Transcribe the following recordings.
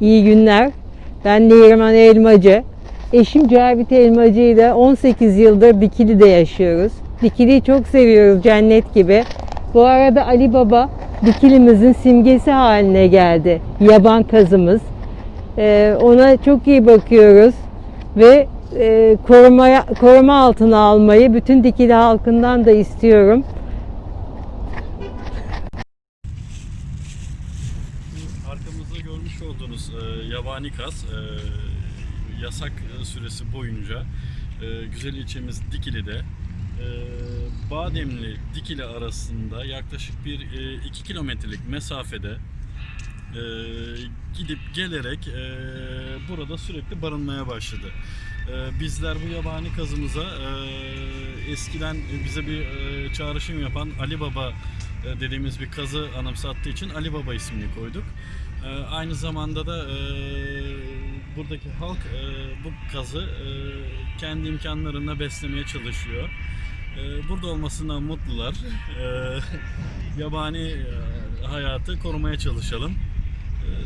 İyi günler. Ben Neriman Elmacı. Eşim Cavit Elmacı ile 18 yıldır Dikili'de yaşıyoruz. Dikili'yi çok seviyoruz cennet gibi. Bu arada Ali Baba Dikili'mizin simgesi haline geldi. Yaban kazımız. Ee, ona çok iyi bakıyoruz ve e, koruma, koruma altına almayı bütün Dikili halkından da istiyorum. Arkamızda görmüş olduğunuz e, yabani kaz e, yasak e, süresi boyunca e, güzel ilçemiz Dikili'de e, Bademli Dikili arasında yaklaşık bir 2 kilometrelik mesafede e, gidip gelerek e, burada sürekli barınmaya başladı. E, bizler bu yabani kazımıza e, eskiden bize bir e, çağrışım yapan Ali Baba e, dediğimiz bir kazı anımsattığı için Ali Baba ismini koyduk. E, aynı zamanda da e, buradaki halk e, bu kazı e, kendi imkanlarına beslemeye çalışıyor. E, burada olmasından mutlular. E, yabani e, hayatı korumaya çalışalım.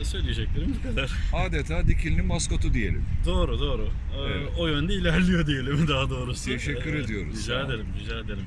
E, söyleyeceklerim bu kadar. Adeta Dikili'nin maskotu diyelim. Doğru doğru. E, Evet. O yönde ilerliyor diyelim daha doğrusu. Teşekkür E, ediyoruz. Rica ederim, rica ederim.